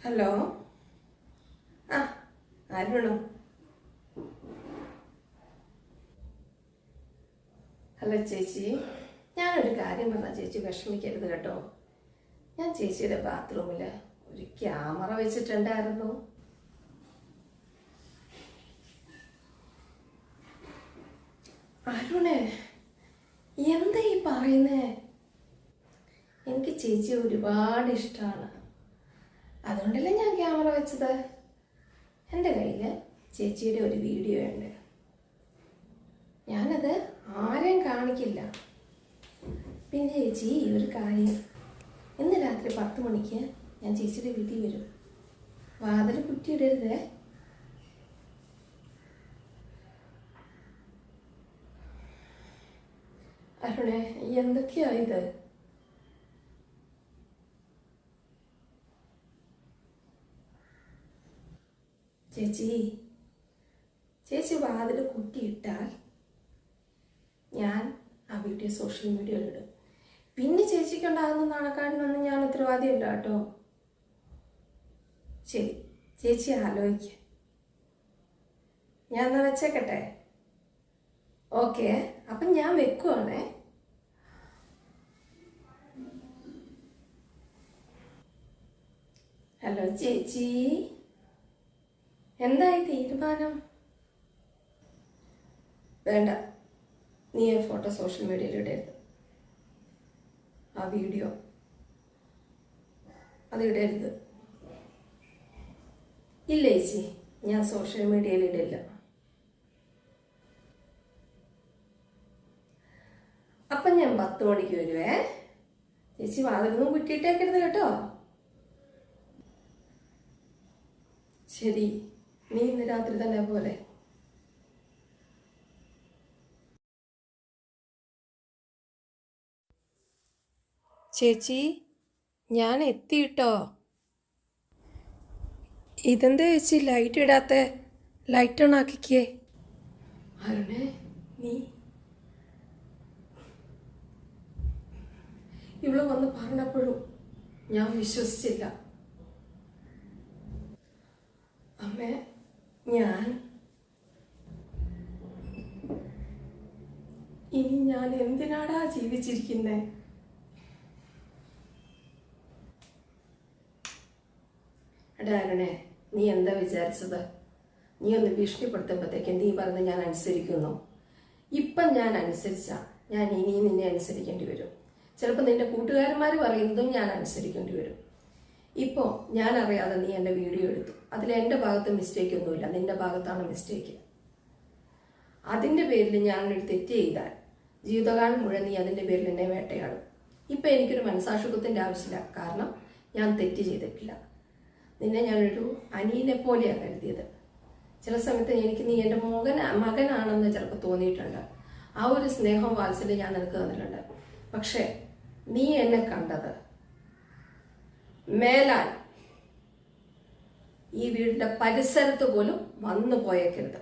Hello ആ ആരുള്ളൂ hello ചേച്ചി. ഞാനൊരു കാര്യം പറഞ്ഞാൽ ചേച്ചി വിഷമിക്കരുത് കേട്ടോ. ഞാൻ ചേച്ചിയുടെ ബാത്റൂമിൽ ഒരു ക്യാമറ വെച്ചിട്ടുണ്ടായിരുന്നു. അരുണേ എന്താ ഈ പറയുന്നേ? എനിക്ക് ചേച്ചി ഒരുപാട് ഇഷ്ടമാണ് അതുകൊണ്ടല്ലേ ഞാൻ ക്യാമറ വെച്ചത്? എന്റെ കയ്യിൽ ചേച്ചിയുടെ ഒരു വീഡിയോ ഉണ്ട്. ഞാനത് ആരെയും കാണിക്കില്ല. പിന്നെ ചേച്ചി ഒരു കാര്യം. ഇന്ന് രാത്രി പത്ത് മണിക്ക് ഞാൻ ചേച്ചിയുടെ വീട്ടിൽ വരും. വാതിൽ കുറ്റിയിടരുതേ. അരുണേ എന്തൊക്കെയാ ഇത്? ചേച്ചി ചേച്ചി വാതിൽ കുട്ടിയിട്ടാൽ ഞാൻ ആ വീഡിയോ സോഷ്യൽ മീഡിയയിൽ ഇടും. പിന്നെ ചേച്ചിക്ക് ഉണ്ടാകുന്ന നാണക്കാടിനൊന്നും ഞാൻ ഉത്തരവാദിയല്ല കേട്ടോ. ശരി ചേച്ചി ആലോചിക്ക. ഞാൻ എന്നാ വെച്ചേക്കട്ടെ? ഓക്കെ അപ്പം ഞാൻ വെക്കുവാണേ. ഹലോ ചേച്ചി. എന്തായി തീരുമാനം? വേണ്ട. നീ ആ ഫോട്ടോ സോഷ്യൽ മീഡിയയിൽ ഇടരുത്. ആ വീഡിയോ അത് ഇടരുത്. ഇല്ല ചേച്ചി? ഞാൻ സോഷ്യൽ മീഡിയയിൽ ഇടില്ല. അപ്പം ഞാൻ പത്ത് മണിക്ക് വരുവേ. ചേച്ചി വാതിലൊന്നും കുറ്റിയിട്ടേക്കരുത് കേട്ടോ. ശരി. നീ ഇന്ന് രാത്രി തന്നെ പോലെ. ചേച്ചി ഞാൻ എത്തിയിട്ടോ? ഇതെന്താ ചേച്ചി ലൈറ്റ് ഇടാത്ത ലൈറ്റ് ഓൺ ആക്കിക്കേ. അരുണേ നീ? ഇവൾ വന്ന് പറഞ്ഞപ്പോഴും ഞാൻ വിശ്വസിച്ചില്ല. അമ്മേ ഞാൻ ഇനി ഞാൻ എന്തിനാടാ ജീവിച്ചിരിക്കുന്നത് ഡാരണേ നീ എന്താ വിചാരിച്ചത്? നീ ഒന്ന് ഭീഷണിപ്പെടുത്തുമ്പോഴത്തേക്ക് നീ പറഞ്ഞ് ഞാൻ അനുസരിക്കുന്നു. ഇപ്പം ഞാൻ അനുസരിച്ച ഞാൻ ഇനിയും നിന്നെ അനുസരിക്കേണ്ടി വരും. ചിലപ്പോൾ നിന്റെ കൂട്ടുകാരന്മാർ പറയുന്നതും ഞാൻ അനുസരിക്കേണ്ടി വരും. ഇപ്പോൾ ഞാൻ അറിയാതെ നീ എന്റെ വീഡിയോ എടുത്തു. അതിൽ എന്റെ ഭാഗത്ത് മിസ്റ്റേക്ക് ഒന്നുമില്ല. നിന്റെ ഭാഗത്താണ് മിസ്റ്റേക്ക് അതിന്റെ പേരിൽ ഞാനൊരു തെറ്റ് ചെയ്താൽ ജീവിതകാലം മുഴുവൻ നീ അതിന്റെ പേരിൽ എന്നെ വേട്ടയാടും. ഇപ്പം എനിക്കൊരു മനസാക്ഷിത്വത്തിന്റെ ആവശ്യമില്ല. കാരണം ഞാൻ തെറ്റ് ചെയ്തിട്ടില്ല. നിന്നെ ഞാനൊരു അനിയനെ പോലെയാണ് കരുതിയത്. ചില സമയത്ത് എനിക്ക് നീ എന്റെ മകൻ മകനാണെന്ന് ചിലപ്പോൾ തോന്നിയിട്ടുണ്ട്. ആ ഒരു സ്നേഹം വാത്സല്യം ഞാൻ നിനക്ക് തന്നിട്ടുണ്ട്. പക്ഷേ നീ എന്നെ കണ്ടത് മേലാൽ ഈ വീടിന്റെ പരിസരത്ത് പോലും വന്നു പോയേക്കരുത്.